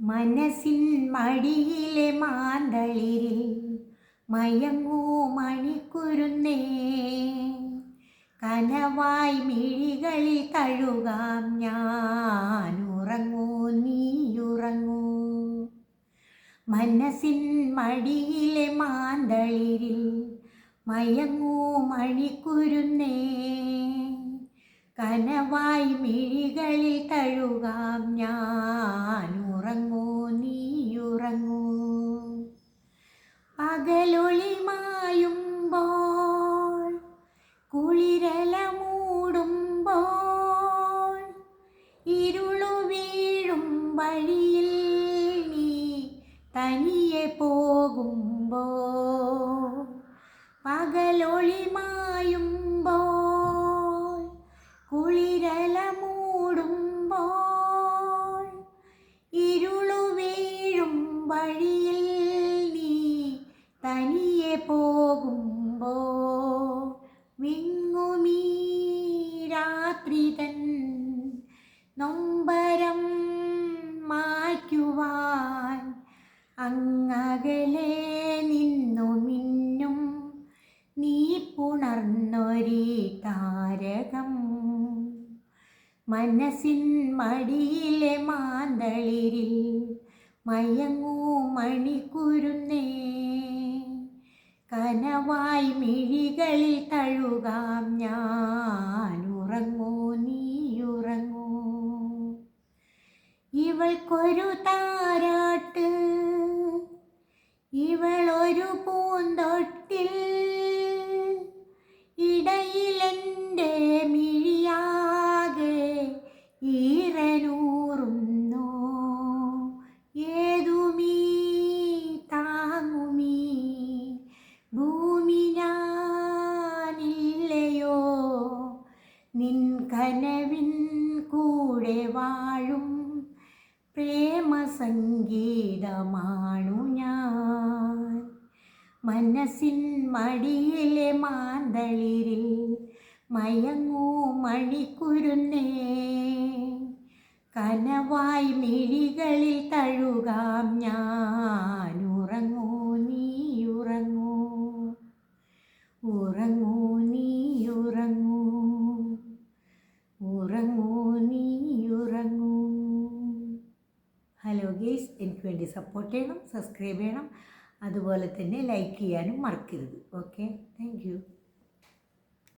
മനസ്സിൻ മടിയിലെ മാന്തളിരിൽ മയങ്ങൂ മണിക്കുരുന്നേ. കനവായി മിഴികളിൽ തഴുകാം ഞാൻ. ഉറങ്ങൂ നീയുറങ്ങൂ. മനസ്സിൻ മടിയിലെ മാന്തളിരിൽ മയങ്ങൂ മണിക്കുരുന്നേ. കനവായി മിഴികളിൽ തഴുകാം ഞാൻ ഉറങ്ങൂ നീയുറങ്ങൂ. പകലൊളി മായുമ്പോൾ കുളിരല മൂടുമ്പോൾ ഇരുളു വീഴും വഴിയിൽ നീ തനിയെ പോകുമ്പോൾ പകലൊളി തനിയെ പോകുമ്പോ വിങ്ങുമീ രാത്രി തൻ നൊമ്പരം മാറ്റുവാൻ അങ്ങകലെ നിന്നു മിന്നും നീ പുണർന്നൊരി താരകം. മനസ്സിൻ മടിയിലെ മാന്തളിരിൽ മയങ്ങൂ മണിക്കുരുന്നേ കനവായി മിഴികളിൽ തഴുകാം ഞാൻ ഉറങ്ങൂ നീയുറങ്ങൂ. ഇവൾക്കൊരു താരാട്ട് ഇവളൊരു പൂന്തൊട്ടിൽ നിൻ കനവിൻ കൂടെ വാഴും. പ്രേമ സംഗീതമാണു ഞാൻ. മനസ്സിൻ മടിയിലെ മാന്തളിരിൽ മയങ്ങൂ മണിക്കുരുന്നേ. കനവായി മിഴികളിൽ തഴുകാം ഞാൻ. ഉറങ്ങൂ നീയുറങ്ങൂ ഉറങ്ങൂ. നീയുറങ്ങൂ ഉറങ്ങൂ. നീയുറങ്ങൂ. ഹലോ ഗേസ് എനിക്ക് വേണ്ടി സപ്പോർട്ട് ചെയ്യണം സബ്സ്ക്രൈബ് ചെയ്യണം. അതുപോലെ തന്നെ ലൈക്ക് ചെയ്യാനും മറക്കരുത്. Okay thank